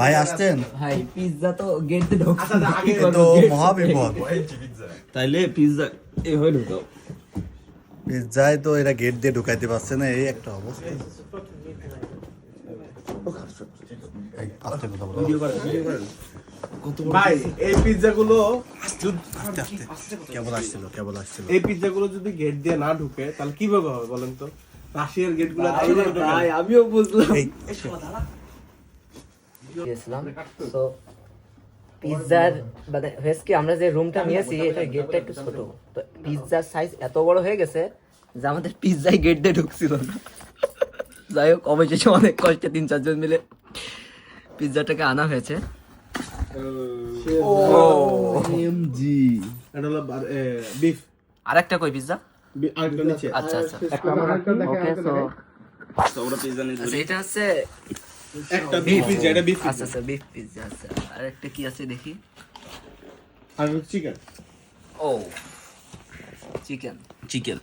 ভাই ভাই পিৎজা তো গেট দিয়ে তো মহাবিপদ। তাইলে পিৎজা এ হয়ে ঢুকাও। পিজ্জায় তো এরা গেট দিয়ে ঢুকাইতে পারছে না এই একটা অবস্থা। ভাই এই পিৎজা গুলো আস্তে আস্তে। কেবল আসছিল কেবল আসছিল। এই পিৎজা গুলো যদি গেট দিয়ে না ঢুকে তাহলে কীভাবে হবে বলেন তো? রাশিয়ার গেটগুলো ভাই আমিও বুঝলাম। এই গেছিলাম তো পিৎজার মানে হয়েছে কি আমরা যে রুমটা নিয়েছি এটা গেটটা একটু ছোট। তো পিৎজার সাইজ এত বড় হয়ে গেছে যে আমাদের পিৎজাই গেট দিয়ে ঢুকছিল না। যাই হোক অবশেষে অনেক কষ্টে তিন চারজন মিলে পিৎজাটাকে আনা হয়েছে। এমজি এটা হলো বিফ আরেকটা কই পিৎজা আচ্ছা আচ্ছা। ওকে নিয়ে আচ্ছা এটা হচ্ছে একটা বিফ পিৎজা এটা বিফ আচ্ছা আচ্ছা বিফ পিৎজা আচ্ছা। আরেকটা কি আছে দেখি? আর চিকেন ও চিকেন চিকেন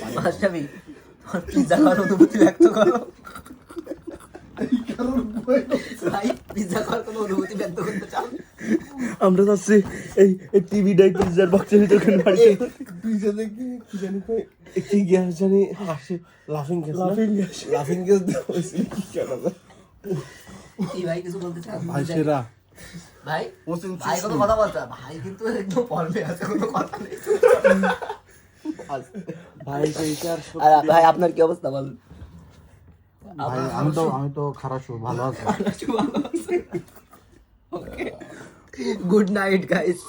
তোমার পিৎজা খাওয়ার অনুভূতি ব্যক্ত করো আমরা যাচ্ছি এই এই টিভি ডাই পিৎজার বক্সের ভিতর পিৎজা দেখি। জানি কি গ্যাস জানি হাসি লাফিং গ্যাস লাফিং গ্যাস লাফিং গ্যাস কি কেন কি ভাই কিছু বলতে ভাই সেরা। ভাই ভাই কথা বলতে ভাই কিন্তু একদম আছে কোনো কথা নেই। ভাই ভাই আপনার কি অবস্থা বল ভাই আমি তো আমি তো খারাপ ভালো আছি। Okay good night guys